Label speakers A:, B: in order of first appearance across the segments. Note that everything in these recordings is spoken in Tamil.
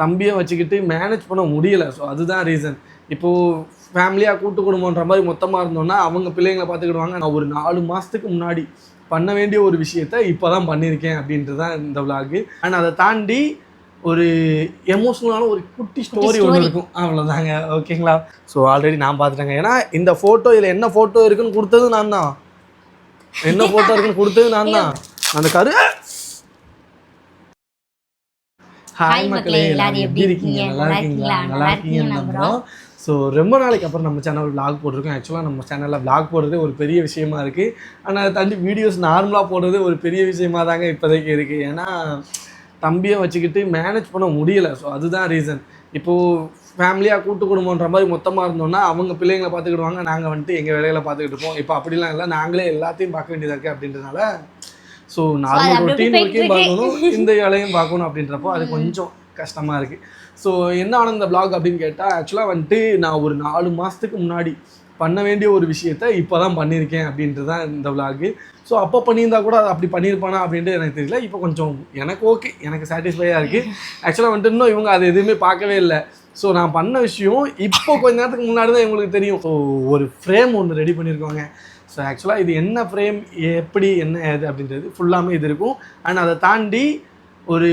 A: தம்பியை வச்சுக்கிட்டு மேனேஜ் பண்ண முடியலை ஸோ அதுதான் ரீசன் இப்போது ஃபேமிலியாக கூட்டு குடும்பன்ற மாதிரி மொத்தமாக இருந்தோம்னா அவங்க பிள்ளைங்களை பார்த்துக்கிடுவாங்க நான் ஒரு நாலு மாதத்துக்கு முன்னாடி பண்ண வேண்டிய ஒரு விஷயத்த இப்போ தான் பண்ணியிருக்கேன் அப்படின்றது தான் இந்த விளாகு அண்ட் அதை தாண்டி ஒரு எமோஷ்னலான ஒரு குட்டி ஸ்டோரி ஒன்று இருக்கும் அவ்வளோதாங்க ஓகேங்களா ஸோ ஆல்ரெடி நான் பார்த்துட்டேங்க ஏன்னா இந்த ஃபோட்டோ இதில் என்ன ஃபோட்டோ இருக்குன்னு கொடுத்தது நான் தான் என்ன ஃபோட்டோ இருக்குன்னு கொடுத்தது நான் தான் அந்த கரு ஹாய் மக்களே எல்லாரும் எப்படி இருக்கீங்க நல்லா இருக்கீங்களா நல்லா இருக்கீங்க நம்புகிறோம் ஸோ ரொம்ப நாளைக்கு அப்புறம் நம்ம சேனல் விளாக் போட்டிருக்கோம் ஆக்சுவலாக நம்ம சேனலில் விளாக் போடுறது ஒரு பெரிய விஷயமா இருக்குது ஆனால் அதை தாண்டி வீடியோஸ் நார்மலாக போடுறது ஒரு பெரிய விஷயமா தாங்க இப்போதைக்கு இருக்குது ஏன்னா தம்பியை வச்சுக்கிட்டு மேனேஜ் பண்ண முடியலை ஸோ அதுதான் ரீசன் இப்போது ஃபேமிலியாக கூட்டு குடும்பன்ற மாதிரி மொத்தமாக இருந்தோம்னா அவங்க பிள்ளைங்களை பார்த்துக்கிடுவாங்க நாங்கள் வந்துட்டு எங்கள் வேலைகளை பார்த்துக்கிட்டு இருப்போம் இப்போ அப்படிலாம் இல்லை நாங்களே எல்லாத்தையும் பார்க்க வேண்டியதாக இருக்குது அப்படின்றதுனால ஸோ நார்மல் ரொட்டீன் ஒர்க்கையும் பார்க்கணும் இந்த வேலையும் பார்க்கணும் அப்படின்றப்போ அது கொஞ்சம் கஷ்டமாக இருக்குது ஸோ என்ன ஆனந்த இந்த பிளாக் அப்படின்னு கேட்டால் ஆக்சுவலாக வந்துட்டு நான் ஒரு நாலு மாதத்துக்கு முன்னாடி பண்ண வேண்டிய ஒரு விஷயத்த இப்போ தான் பண்ணியிருக்கேன் அப்படின்றது தான் இந்த விளாகு ஸோ அப்போ பண்ணியிருந்தா கூட அது அப்படி பண்ணியிருப்பானா அப்படின்ட்டு எனக்கு தெரியல இப்போ கொஞ்சம் எனக்கு ஓகே எனக்கு சாட்டிஸ்ஃபையாக இருக்குது ஆக்சுவலாக வந்துட்டு இன்னும் இவங்க அது எதுவுமே பார்க்கவே இல்லை ஸோ நான் பண்ண விஷயம் இப்போ கொஞ்ச நேரத்துக்கு முன்னாடி தான் எங்களுக்கு தெரியும் ஸோ ஒரு ஃப்ரேம் ஒன்று ரெடி பண்ணியிருக்கோங்க ஸோ ஆக்சுவலாக இது என்ன ஃப்ரேம் எப்படி என்ன ஏது அப்படின்றது ஃபுல்லாமே இது இருக்கும் அண்ட் அதை தாண்டி ஒரு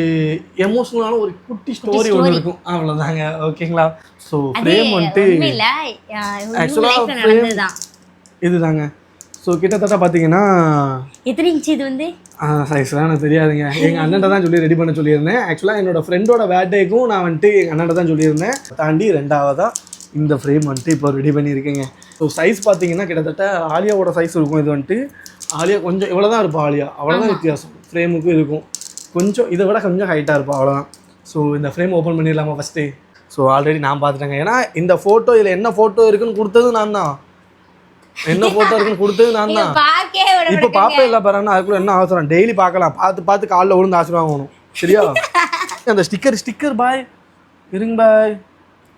A: எமோஷனலான ஒரு குட்டி ஸ்டோரி ஒன்று இருக்கும் அவ்வளோதாங்க ஓகேங்களா ஸோ ஃப்ரேம் வந்துட்டு ஆக்சுவலாக இதுதாங்க ஸோ கிட்டத்தட்ட பார்த்தீங்கன்னா
B: எத்தனை இன்ச்சு இது வந்து
A: சைஸ்லாம் எனக்கு தெரியாதுங்க எங்கள் அண்ணன்ட்ட தான் சொல்லி ரெடி பண்ண சொல்லியிருந்தேன் ஆக்சுவலாக என்னோட ஃப்ரெண்டோட பேர்டேக்கும் நான் வந்துட்டு எங்கள் அண்ணன்ட்ட தான் சொல்லியிருந்தேன் தாண்டி ரெண்டாவதாக இந்த ஃப்ரேம் வந்துட்டு இப்போ ரெடி பண்ணியிருக்கேங்க ஸோ சைஸ் பார்த்தீங்கன்னா கிட்டத்தட்ட ஆலியாவோட சைஸ் இருக்கும் இது வந்துட்டு ஆலியா கொஞ்சம் இவ்வளோ தான் இருப்பா ஆலியா அவ்வளோதான் வித்தியாசம் ஃப்ரேமுக்கும் இருக்கும் கொஞ்சம் இதை விட கொஞ்சம் ஹைட்டாக இருப்பா அவ்வளோதான் ஸோ இந்த ஃப்ரேம் ஓப்பன் பண்ணிடலாமா ஃபஸ்ட்டு ஸோ ஆல்ரெடி நான் பார்த்துட்டேங்க ஏன்னா இந்த ஃபோட்டோ இதில் என்ன ஃபோட்டோ இருக்குன்னு கொடுத்தது நான் தான் என்ன ஃபோட்டோ இருக்குன்னு கொடுத்தது நான் தான் இப்போ பாப்பா இல்லை பாருன்னா அதுக்குள்ள என்ன அவசரம் டெய்லி பார்க்கலாம் பார்த்து பார்த்து காலைல விழுந்து ஆசீர்வாதம் சரியா அந்த ஸ்டிக்கர் ஸ்டிக்கர் பாய் இருங்க பாய்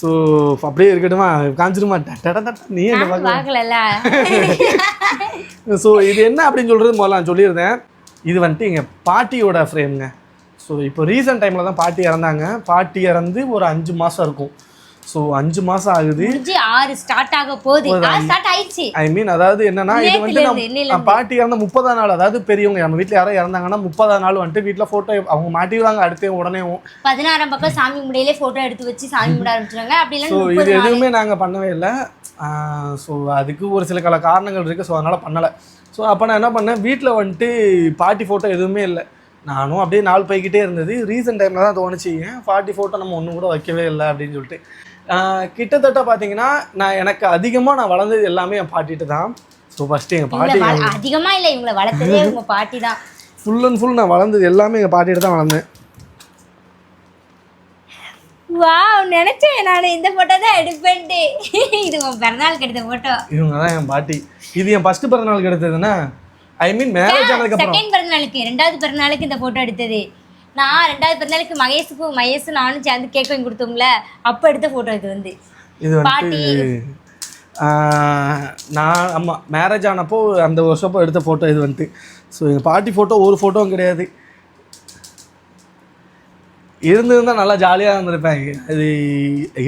A: ஸோ அப்படியே இருக்கட்டுமா காஞ்சிருமா நீ என்ன ஸோ இது என்ன அப்படின்னு சொல்கிறது முதல்ல நான் சொல்லியிருந்தேன் இது வந்துட்டு எங்கள் பாட்டியோட ஃப்ரேம்ங்க ஸோ இப்போ ரீசெண்ட் டைமில் தான் பாட்டி இறந்தாங்க பாட்டி இறந்து ஒரு அஞ்சு மாதம் இருக்கும் ஸோ அஞ்சு மாசம் ஆகுது
B: ஆறு ஸ்டார்ட் ஆக போகுது ஸ்டார்ட் ஆயிடுச்சு
A: ஐ மீன் அதாவது என்னன்னா இது வந்து நம்ம பாட்டி இறந்த முப்பதாம் நாள் அதாவது பெரியவங்க நம்ம வீட்டில் யாரோ இறந்தாங்கன்னா முப்பதாம் நாள் வந்துட்டு வீட்டில் ஃபோட்டோ அவங்க மாட்டிடுவாங்க அடுத்த உடனே
B: பதினாறாம் பக்கம் சாமி முடியிலே ஃபோட்டோ எடுத்து வச்சு சாமி கும்பிட ஆரம்பிச்சிருவாங்க அப்படி
A: ஸோ இது எதுவுமே நாங்கள் பண்ணவே இல்லை ஸோ அதுக்கு ஒரு சில கல காரணங்கள் இருக்குது ஸோ அதனால் பண்ணலை ஸோ அப்போ நான் என்ன பண்ணேன் வீட்டில் வந்துட்டு பாட்டி ஃபோட்டோ எதுவுமே இல்லை நானும் அப்படியே நாள் போய்கிட்டே இருந்தது ரீசெண்ட் டைமில் தான் தோணுச்சு ஏன் பாட்டி ஃபோட்டோ நம்ம ஒன்று கூட வைக்கவே இல்லை அப்படின்னு சொல்லிட்டு கிட்டத்தட்ட பார்த்தீங்கன்னா நான் எனக்கு அதிகமாக நான் வளர்ந்தது எல்லாமே என் பாட்டிட்டு தான் ஸோ ஃபஸ்ட்டு எங்கள் பாட்டி
B: அதிகமாக இல்லை இவங்களை வளர்த்ததே உங்கள் பாட்டி தான்
A: ஃபுல் அண்ட் ஃபுல் நான் வளர்ந்தது எல்லாமே எங்கள் பாட்டிட்டு தான் வளர்ந்தேன்
B: வா நினைச்சேன் நான் இந்த போட்டோ தான் எடுப்பேன்ட்டு இது உன் பிறந்தநாளுக்கு எடுத்த போட்டோ
A: இவங்க தான் என் பாட்டி இது என் ஃபர்ஸ்ட் பிறந்தநாளுக்கு எடுத்ததுன்னா ஐ மீன் மேரேஜ் ஆனதுக்கு
B: அப்புறம் செகண்ட் பிறந்தநாளுக்கு ரெண்டாவது பிறந்தநாளுக்கு இந்த போட்டோ எடுத்தது நான் ரெண்டாவது பதினாலுக்கு மகேஷுக்கு மகேஷும் நானும் சேர்ந்து கேக் வாங்கி கொடுத்தோம்ல அப்போ எடுத்த ஃபோட்டோ இது வந்து
A: இது பாட்டி நான் ஆமாம் மேரேஜ் ஆனப்போ அந்த வருஷப்போ எடுத்த ஃபோட்டோ இது வந்துட்டு ஸோ எங்கள் பாட்டி ஃபோட்டோ ஒரு ஃபோட்டோவும் கிடையாது இருந்திருந்தால் நல்லா ஜாலியாக இருந்திருப்பேன் அது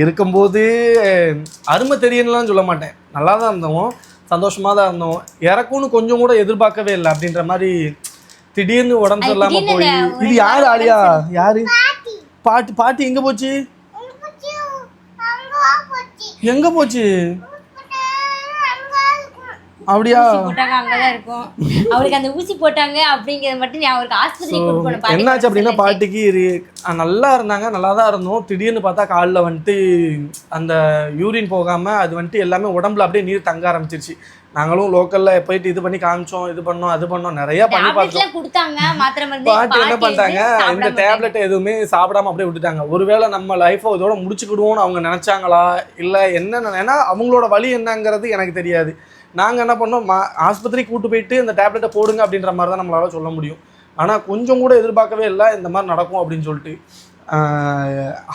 A: இருக்கும்போது அருமை தெரியணும்லாம் சொல்ல மாட்டேன் நல்லா தான் இருந்தோம் சந்தோஷமாக தான் இருந்தோம் இறக்கும்னு கொஞ்சம் கூட எதிர்பார்க்கவே இல்லை அப்படின்ற மாதிரி திடீர்னு உடம்பு சரியில்லாம போய் இது யாரு ஆலியா யாரு பாட்டி பாட்டி எங்க போச்சு எங்க போச்சு அப்படியா
B: அவருக்கு அந்த ஊசி போட்டாங்க அப்படிங்கறது மட்டும் அவருக்கு ஆஸ்பத்திரி
A: என்னாச்சு அப்படின்னா பாட்டிக்கு நல்லா இருந்தாங்க நல்லா தான் இருந்தோம் திடீர்னு பார்த்தா காலில் வந்துட்டு அந்த யூரின் போகாம அது வந்துட்டு எல்லாமே உடம்புல அப்படியே நீர் தங்க ஆரம்பிச்சிருச்சு நாங்களும் லோக்கல்ல போயிட்டு இது பண்ணி காமிச்சோம் இது பண்ணோம் அது பண்ணோம் நிறைய பண்ணி பார்த்தோம் பாட்டு என்ன பண்ணிட்டாங்க இந்த டேப்லெட் எதுவுமே சாப்பிடாம அப்படியே விட்டுட்டாங்க ஒருவேளை நம்ம லைஃப் இதோட முடிச்சுக்கிடுவோம்னு அவங்க நினைச்சாங்களா இல்ல என்ன ஏன்னா அவங்களோட வழி என்னங்கிறது எனக்கு தெரியாது நாங்கள் என்ன பண்ணோம் மா ஆஸ்பத்திரிக்கு கூட்டு போயிட்டு இந்த டேப்லெட்டை போடுங்க அப்படின்ற மாதிரி தான் நம்மளால் சொல்ல முடியும் ஆனால் கொஞ்சம் கூட எதிர்பார்க்கவே இல்லை இந்த மாதிரி நடக்கும் அப்படின்னு சொல்லிட்டு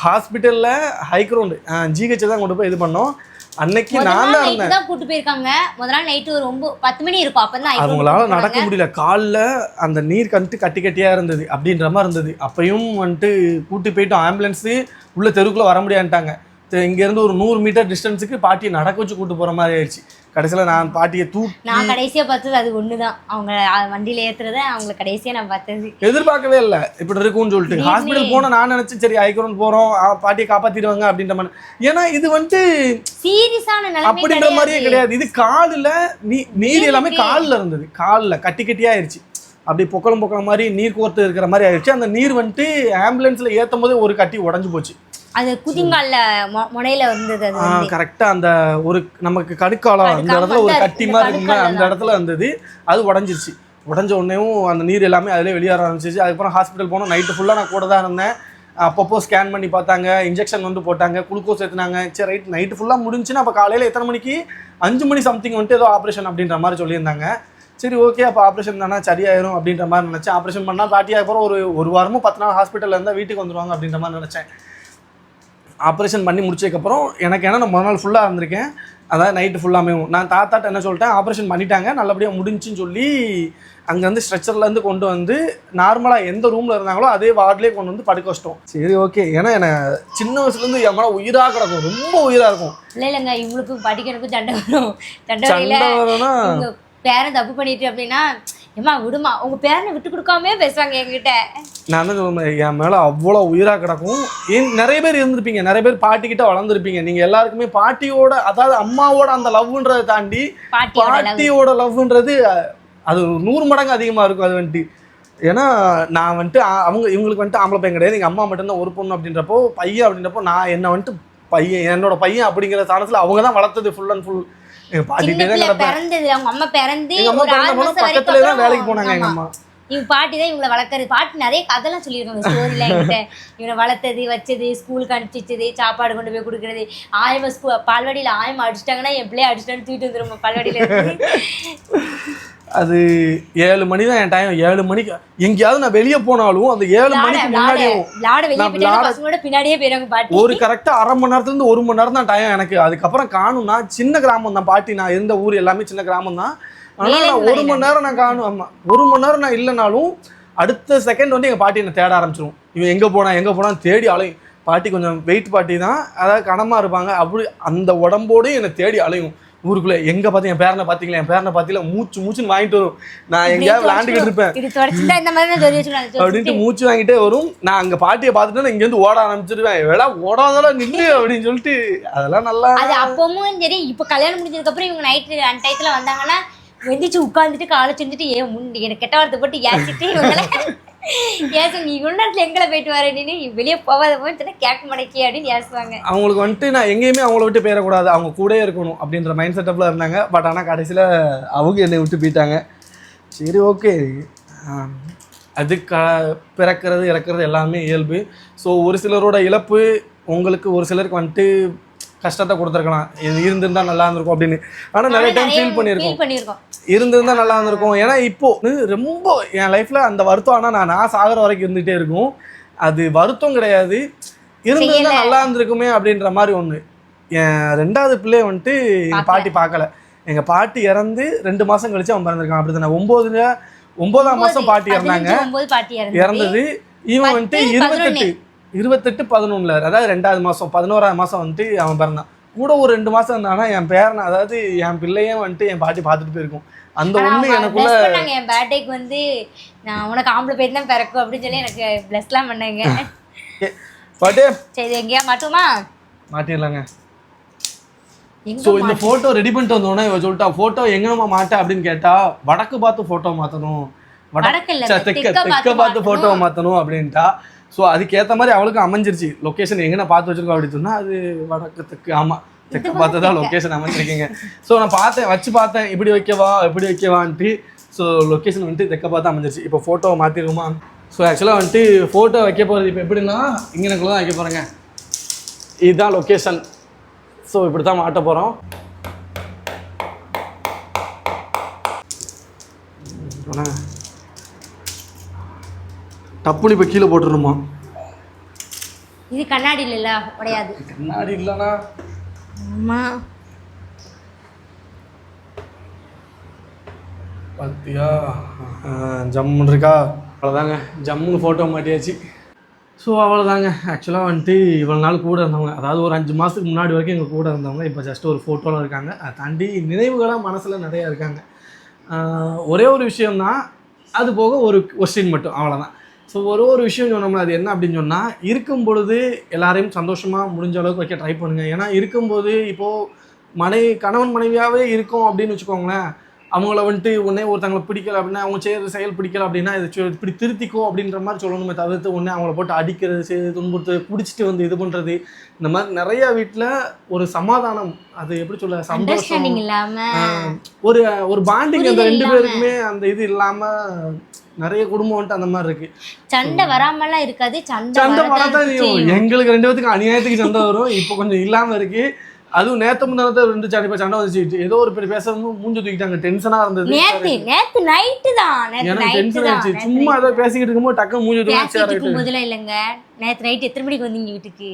A: ஹாஸ்பிட்டலில் ஹைக்ரவுண்டு ஜிஹெச்சை தான் கொண்டு போய் இது பண்ணோம் அன்னைக்கு நான் தான் இருந்தேன்
B: கூப்பிட்டு போயிருக்காங்க முதல் நாள் நைட்டு ஒரு ரொம்ப பத்து மணி இருக்கும் அப்போ தான் அவங்களால
A: நடக்க முடியல காலில் அந்த நீர் கண்டு கட்டி கட்டியாக இருந்தது அப்படின்ற மாதிரி இருந்தது அப்பயும் வந்துட்டு கூட்டு போயிட்டோம் ஆம்புலன்ஸு உள்ள தெருக்குள்ளே வர முடியான்ட்டாங்க இங்கேருந்து ஒரு நூறு மீட்டர் டிஸ்டன்ஸுக்கு பாட்டியை நடக்க வச்சு கூட்டு போகிற மாதிரி ஆயிடுச்சு கடைசியில் நான் பாட்டியை தூ
B: நான் கடைசியாக பார்த்தது அது ஒன்று தான் அவங்க வண்டியில் ஏற்றுறத அவங்க கடைசியாக நான் பார்த்தது
A: எதிர்பார்க்கவே இல்லை இப்படி இருக்கும்னு சொல்லிட்டு ஹாஸ்பிட்டல் போனால் நான் நினச்சி சரி ஐக்ரோன் போகிறோம் பாட்டியை காப்பாற்றிடுவாங்க அப்படின்ற மாதிரி ஏன்னா இது வந்துட்டு
B: சீரியஸான
A: அப்படின்ற மாதிரியே கிடையாது இது காலில் நீ நீர் எல்லாமே காலில் இருந்தது காலில் கட்டி கட்டியாயிருச்சு அப்படி பொக்கலம் பொக்கலம் மாதிரி நீர் கோர்த்து இருக்கிற மாதிரி ஆயிடுச்சு அந்த நீர் வந்துட்டு ஆம்புலன்ஸில் ஏற்றும் போதே ஒரு கட்டி உடஞ்சி போச்சு
B: அது குதிங்கால முனையில வந்தது
A: கரெக்டா அந்த ஒரு நமக்கு கடுக்காலம் அந்த இடத்துல ஒரு கட்டி மாதிரி இருக்குங்க அந்த இடத்துல இருந்தது அது உடஞ்சிருச்சு உடஞ்ச உடனேவும் அந்த நீர் எல்லாமே அதிலே வெளியேற ஆரம்பிச்சிச்சு அதுக்கப்புறம் ஹாஸ்பிட்டல் போனோம் நைட்டு ஃபுல்லாக நான் கூட தான் இருந்தேன் அப்பப்போ ஸ்கேன் பண்ணி பார்த்தாங்க இன்ஜெக்ஷன் வந்து போட்டாங்க குளுக்கோஸ் ஏற்றினாங்க சரி ரைட் நைட்டு ஃபுல்லாக முடிஞ்சுன்னா அப்போ காலையில் எத்தனை மணிக்கு அஞ்சு மணி சம்திங் வந்துட்டு ஏதோ ஆப்ரேஷன் அப்படின்ற மாதிரி சொல்லியிருந்தாங்க சரி ஓகே அப்போ ஆப்ரேஷன் தானே சரியாயிரும் அப்படின்ற மாதிரி நினச்சேன் ஆப்ரேஷன் பண்ணால் பாட்டி ஆகப்போ ஒரு ஒரு வாரமும் பத்து நாள் ஹாஸ்பிட்டலில் இருந்தால் வீட்டுக்கு வந்துடுவாங்க அப்படின்ற மாதிரி நினச்சேன் ஆப்ரேஷன் பண்ணி முடிச்சதுக்கப்புறம் எனக்கு ஏன்னா நான் மொதல் நாள் ஃபுல்லாக இருந்திருக்கேன் அதாவது நைட்டு ஃபுல்லாமே நான் தாத்தாட்ட என்ன சொல்லிட்டேன் ஆப்ரேஷன் பண்ணிட்டாங்க நல்லபடியாக முடிஞ்சுன்னு சொல்லி அங்கேருந்து ஸ்ட்ரெச்சர்லேருந்து கொண்டு வந்து நார்மலாக எந்த ரூமில் இருந்தாங்களோ அதே வார்டிலே கொண்டு வந்து படுக்க வச்சிட்டோம் சரி ஓகே ஏன்னா என்னை சின்ன வயசுலேருந்து எவ்வளோ உயிராக கிடக்கும் ரொம்ப உயிராக இருக்கும்
B: இல்லை இல்லைங்க இவங்களுக்கு படிக்கிறதுக்கு சண்டை வரும் சண்டை வரும்னா பேரன் தப்பு பண்ணிட்டு அப்படின்னா ஏமா விடுமா உங்க பேரனை விட்டு கொடுக்காம பேசுவாங்க என்கிட்ட
A: நான் என்ன என் மேல அவ்வளோ உயிரா கிடக்கும் ஏன் நிறைய பேர் இருந்திருப்பீங்க நிறைய பேர் பாட்டி கிட்ட வளர்ந்துருப்பீங்க நீங்க எல்லாருக்குமே பாட்டியோட அதாவது அம்மாவோட அந்த லவ்ன்றதை தாண்டி பாட்டியோட லவ்ன்றது அது நூறு மடங்கு அதிகமா இருக்கும் அது வந்துட்டு ஏன்னா நான் வந்துட்டு அவங்க இவங்களுக்கு வந்துட்டு ஆம்பளை பையன் கிடையாது எங்க அம்மா மட்டும்தான் ஒரு பொண்ணு அப்படின்றப்போ பையன் அப்படின்றப்போ நான் என்னை வந்துட்டு பையன் என்னோட பையன் அப்படிங்கிற சாணத்தில் அவங்க தான் வளர்த்தது ஃபுல் அண்ட் ஃபுல்
B: பிறந்தது அவங்க அம்மா பிறந்து ஒரு ஆறு மாசம்
A: பக்கத்துல
B: இவங்க பாட்டி தான் இவங்களை வளர்க்குறது பாட்டி நிறைய கதைலாம் சொல்லியிருக்காங்க ஸ்டோரியில் வளர்த்தது வச்சது ஸ்கூலுக்கு அனுப்பிச்சி சாப்பாடு கொண்டு போய் குடுக்கறது ஆயமா ஸ்கூ பால்வாடியில் ஆயமா அடிச்சிட்டாங்கன்னா எப்படியே பிள்ளைய தூக்கிட்டு வந்துடும் பால்வாடியில்
A: அது ஏழு மணி தான் என் டைம் ஏழு மணிக்கு எங்கேயாவது நான் வெளியே போனாலும் அந்த ஏழு மணிக்கு முன்னாடியே ஒரு கரெக்டா அரை மணி நேரத்துல இருந்து ஒரு மணி நேரம் தான் டைம் எனக்கு அதுக்கப்புறம் காணும்னா சின்ன கிராமம் தான் பாட்டி நான் இருந்த ஊர் எல்லாமே சின்ன கிராமம் தான் ஆனால் நான் ஒரு மணி நேரம் நான் காணும் ஆமா ஒரு மணி நேரம் நான் இல்லைனாலும் அடுத்த செகண்ட் வந்து எங்கள் பாட்டி என்னை தேட ஆரம்பிச்சிடும் இவன் எங்கே போனா எங்கே போனான்னு தேடி அலையும் பாட்டி கொஞ்சம் வெயிட் பாட்டி தான் அதாவது கனமாக இருப்பாங்க அப்படி அந்த உடம்போடையும் என்னை தேடி அலையும் ஊருக்குள்ளே எங்கே பார்த்து என் பேரனை பார்த்தீங்களா என் பேரனை பார்த்தீங்களா மூச்சு மூச்சுன்னு வாங்கிட்டு வரும் நான் எங்கேயாவது விளாண்டுக்கிட்டு
B: இருப்பேன்
A: அப்படின்ட்டு மூச்சு வாங்கிட்டே வரும் நான் அங்கே பாட்டியை பார்த்துட்டு இங்கே வந்து ஓட ஆரம்பிச்சிருவேன் வேடா ஓடாதால நின்று அப்படின்னு சொல்லிட்டு அதெல்லாம் நல்லா அது அப்பவும் சரி இப்போ கல்யாணம் முடிஞ்சதுக்கப்புறம் இவங்க நைட்டு அந்த டயத்தில் வந்தாங்கன்னா
B: எந்திரிச்சு உட்காந்துட்டு காலை செஞ்சுட்டு ஏன் முன் எனக்கு கெட்ட வார்த்தை போட்டு ஏசிட்டு ஏசுங்க இன்னொரு எங்களை போயிட்டு வரேன்னு வெளியே போகாத போய் கேட்க மடக்கி அப்படின்னு ஏசுவாங்க
A: அவங்களுக்கு வந்துட்டு நான் எங்கேயுமே அவங்கள விட்டு போயிடக்கூடாது அவங்க கூட இருக்கணும் அப்படின்ற மைண்ட் செட்டப்பில் இருந்தாங்க பட் ஆனால் கடைசியில் அவங்க என்னை விட்டு போயிட்டாங்க சரி ஓகே அது க பிறக்கிறது இறக்கிறது எல்லாமே இயல்பு ஸோ ஒரு சிலரோட இழப்பு உங்களுக்கு ஒரு சிலருக்கு வந்துட்டு கஷ்டத்தை கொடுத்துருக்கலாம் இருந்திருந்தால் நல்லா இருந்திருக்கும் அப்படின்னு ஆனால் நிறைய டைம் ஃபீல் பண்ணியிருக்கோம் இருந்திருந்தா நல்லா இருந்திருக்கும் ஏன்னா இப்போ ரொம்ப என் லைஃப்பில் அந்த வருத்தம் ஆனால் நான் நான் சாகிற வரைக்கும் இருந்துகிட்டே இருக்கும் அது வருத்தம் கிடையாது இருந்திருந்தா நல்லா இருந்திருக்குமே அப்படின்ற மாதிரி ஒன்று என் ரெண்டாவது பிள்ளைய வந்துட்டு எங்கள் பாட்டி பார்க்கல எங்கள் பாட்டி இறந்து ரெண்டு மாதம் கழிச்சு அவன் பிறந்திருக்கான் அப்படித்தான தானே ஒன்பதாம் மாதம் பாட்டி இறந்தாங்க இறந்தது இவன் வந்துட்டு இருபத்தெட்டு இருபத்தெட்டு பதினொன்றில் அதாவது ரெண்டாவது மாதம் பதினோராவது மாதம் வந்துட்டு அவன் பிறந்தான் கூட ஒரு ரெண்டு மாசம் இருந்தானா என் பேரன் அதாவது என் பிள்ளையும் வந்துட்டு என் பாட்டி பார்த்துட்டு போயிருக்கும் அந்த ஒண்ணு எனக்குள்ள
B: நாங்க என் பேட்டைக்கு வந்து நான் உனக்கு ஆம்பளை பேர் தான் பிறக்கும் அப்படின்னு சொல்லி எனக்கு பிளஸ்லாம் பண்ணாங்க பாட்டு சரி எங்கேயா மாட்டுமா
A: மாட்டிடலாங்க சோ இந்த போட்டோ ரெடி பண்ணிட்டு வந்தோடனே இவ சொல்லிட்டா ஃபோட்டோ எங்கேனமா மாட்ட அப்படின்னு கேட்டா வடக்கு பார்த்து ஃபோட்டோ மாற்றணும்
B: வடக்கு தெற்க பார்த்து ஃபோட்டோ மாற்றணும் அப்படின்ட்டா
A: ஸோ அதுக்கேற்ற மாதிரி அவளுக்கும் அமைஞ்சிருச்சு லொக்கேஷன் எங்கன்னா பார்த்து வச்சிருக்கோம் அப்படின்னு சொன்னால் அது வடக்கத்துக்கு ஆமாம் தெற்கு பார்த்து தான் லொக்கேஷன் அமைஞ்சிருக்கீங்க ஸோ நான் பார்த்தேன் வச்சு பார்த்தேன் இப்படி வைக்கவா இப்படி வைக்கவான்ட்டு ஸோ லொக்கேஷன் வந்துட்டு தெற்க பார்த்து அமைஞ்சிருச்சு இப்போ ஃபோட்டோவை மாற்றிருக்குமா ஸோ ஆக்சுவலாக வந்துட்டு ஃபோட்டோ வைக்க போகிறது இப்போ எப்படின்னா இங்கனக்குள்ளே தான் வைக்க போகிறேங்க இதுதான் லொக்கேஷன் ஸோ இப்படி தான் மாட்ட போகிறோம் டப்புனு இப்போ கீழே போட்டுருமா
B: இது கண்ணாடி இல்லைல்ல உடையாது
A: கண்ணாடி இல்லைனா அம்மா பார்த்தியா ஜம்முன்னு இருக்கா அவ்வளோதாங்க ஜம்முன்னு ஃபோட்டோ மாட்டியாச்சு ஸோ அவ்வளோதாங்க ஆக்சுவலாக வந்துட்டு இவ்வளோ நாள் கூட இருந்தவங்க அதாவது ஒரு அஞ்சு மாதத்துக்கு முன்னாடி வரைக்கும் எங்கள் கூட இருந்தவங்க இப்போ ஜஸ்ட் ஒரு ஃபோட்டோலாம் இருக்காங்க அதை தாண்டி நினைவுகளாக மனசில் நிறையா இருக்காங்க ஒரே ஒரு விஷயம்தான் அது போக ஒரு கொஸ்டின் மட்டும் அவ்வளோதான் ஸோ ஒரு ஒரு விஷயம் சொன்னோம்னா அது என்ன அப்படின்னு சொன்னால் இருக்கும் பொழுது எல்லாரையும் சந்தோஷமாக முடிஞ்ச அளவுக்கு வைக்க ட்ரை பண்ணுங்கள் ஏன்னா இருக்கும்போது இப்போது மனை கணவன் மனைவியாகவே இருக்கும் அப்படின்னு வச்சுக்கோங்களேன் அவங்கள வந்துட்டு உடனே ஒருத்தங்களை பிடிக்கல அப்படின்னா அவங்க செய்கிற செயல் பிடிக்கல அப்படின்னா இதை இப்படி திருத்திக்கோ அப்படின்ற மாதிரி சொல்லணுமே தவிர்த்து உடனே அவங்கள போட்டு அடிக்கிறது செய்து துன்புறுத்து குடிச்சிட்டு வந்து இது பண்ணுறது இந்த மாதிரி நிறைய வீட்டில் ஒரு சமாதானம் அது எப்படி சொல்ல சந்தோஷம் ஒரு ஒரு பாண்டிங் அந்த ரெண்டு பேருக்குமே அந்த இது இல்லாமல் நிறைய குடும்பம் வந்துட்டு அந்த மாதிரி இருக்கு சண்டை வராமலாம் இருக்காது சண்டை சண்டை வரதான் எங்களுக்கு ரெண்டு பேத்துக்கு அநியாயத்துக்கு சண்டை வரும் இப்போ கொஞ்சம் இல்லாம இருக்கு அதுவும் நேத்து முன்னாடி ரெண்டு சண்டை சண்டை வந்துச்சு ஏதோ ஒரு பேரு பேசுறது மூஞ்சி தூக்கிட்டாங்க டென்ஷனா இருந்தது நேத்து நேத்து நைட்டு தான் எனக்கு டென்ஷன் ஆச்சு சும்மா ஏதோ பேசிக்கிட்டு இருக்கும்போது டக்கு மூஞ்சி தூக்கி முதல்ல இல்லைங்க நேத்து நைட்டு எத்தனை மணிக்கு வந்தீங்க வீட்டுக்கு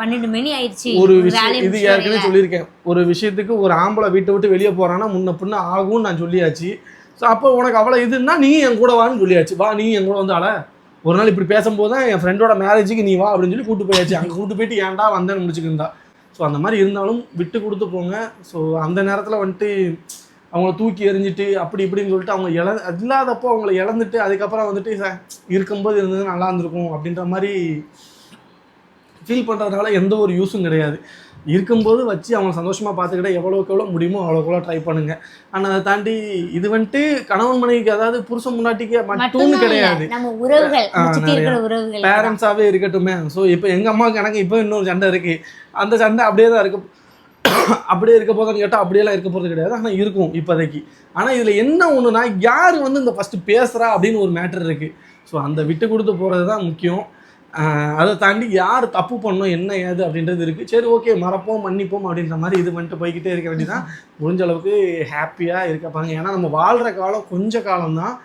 A: பன்னெண்டு மணி ஆயிடுச்சு ஒரு விஷயம் இது ஏற்கனவே சொல்லியிருக்கேன் ஒரு விஷயத்துக்கு ஒரு ஆம்பளை வீட்டை விட்டு வெளியே போறான்னா முன்ன பின்ன ஆகும் நான் சொல்லியாச்சு ஸோ அப்போ உனக்கு அவ்வளோ இதுன்னா நீ என் கூட வான்னு சொல்லியாச்சு வா நீ என் கூட வந்தால ஒரு நாள் இப்படி பேசும்போது தான் என் ஃப்ரெண்டோட மேரேஜுக்கு நீ வா அப்படின்னு சொல்லி கூட்டு போயாச்சு அங்கே கூட்டு போயிட்டு ஏன்டா வந்தேன் முடிச்சுக்கிருந்தா ஸோ அந்த மாதிரி இருந்தாலும் விட்டு கொடுத்து போங்க ஸோ அந்த நேரத்தில் வந்துட்டு அவங்கள தூக்கி எறிஞ்சிட்டு அப்படி இப்படின்னு சொல்லிட்டு அவங்க இழ இல்லாதப்போ அவங்கள இழந்துட்டு அதுக்கப்புறம் வந்துட்டு இருக்கும்போது இருந்தது நல்லா இருந்திருக்கும் அப்படின்ற மாதிரி ஃபீல் பண்ணுறதுனால எந்த ஒரு யூஸும் கிடையாது இருக்கும்போது வச்சு அவனை சந்தோஷமா பார்த்துக்கிட்ட எவ்வளோக்கு எவ்வளோ முடியுமோ அவ்வளோக்குள்ள ட்ரை பண்ணுங்க ஆனால் அதை தாண்டி இது வந்துட்டு கணவன் மனைவிக்கு அதாவது புருஷன் முன்னாட்டிக்கு மட்டும்னு கிடையாது பேரண்ட்ஸாவே இருக்கட்டும் ஸோ இப்போ எங்க அம்மாவுக்கு எனக்கு இப்போ இன்னொரு சண்டை இருக்கு அந்த சண்டை அப்படியே தான் இருக்குது அப்படியே இருக்க போதும் கேட்டால் அப்படியெல்லாம் இருக்க போகிறது கிடையாது ஆனால் இருக்கும் இப்போதைக்கு ஆனால் இதில் என்ன ஒன்றுனா யார் வந்து இந்த ஃபஸ்ட்டு பேசுகிறா அப்படின்னு ஒரு மேட்டர் இருக்குது ஸோ அந்த விட்டு கொடுத்து போகிறது தான் முக்கியம் அதை தாண்டி யார் தப்பு பண்ணோம் என்ன ஏது அப்படின்றது இருக்குது சரி ஓகே மறப்போம் மன்னிப்போம் அப்படின்ற மாதிரி இது பண்ணிட்டு போய்கிட்டே இருக்க வேண்டியதான் முடிஞ்ச அளவுக்கு ஹாப்பியாக இருக்க ஏன்னா நம்ம வாழ்கிற காலம் கொஞ்ச காலம்தான்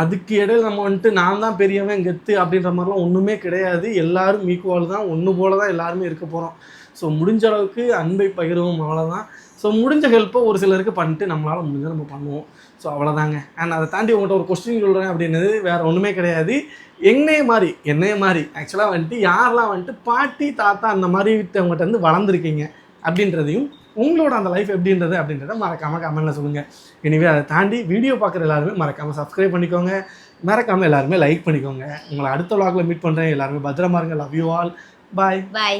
A: அதுக்கு இடையில் நம்ம வந்துட்டு நான் தான் பெரியவன் கெத்து அப்படின்ற மாதிரிலாம் ஒன்றுமே கிடையாது எல்லோரும் ஈக்குவல் தான் ஒன்று போல தான் எல்லாருமே இருக்க போகிறோம் ஸோ முடிஞ்ச அளவுக்கு அன்பை பகிர்வோம் அவ்வளோதான் ஸோ முடிஞ்ச ஹெல்ப்பை ஒரு சிலருக்கு பண்ணிட்டு நம்மளால் முடிஞ்சால் நம்ம பண்ணுவோம் ஸோ அவ்வளோதாங்க அண்ட் அதை தாண்டி உங்கள்கிட்ட ஒரு கொஸ்டின் சொல்கிறேன் அப்படின்னது வேறு ஒன்றுமே கிடையாது என்னைய மாதிரி என்னைய மாதிரி ஆக்சுவலாக வந்துட்டு யாரெல்லாம் வந்துட்டு பாட்டி தாத்தா அந்த மாதிரி விட்டவங்ககிட்ட வந்து வளர்ந்துருக்கீங்க அப்படின்றதையும் உங்களோட அந்த லைஃப் எப்படின்றது அப்படின்றத மறக்காமல் கமெண்டில் சொல்லுங்கள் எனவே அதை தாண்டி வீடியோ பார்க்குற எல்லாருமே மறக்காமல் சப்ஸ்கிரைப் பண்ணிக்கோங்க மறக்காமல் எல்லாருமே லைக் பண்ணிக்கோங்க உங்களை அடுத்த வளாகில் மீட் பண்ணுறேன் எல்லாருமே பத்திரமா இருங்க love you all bye bye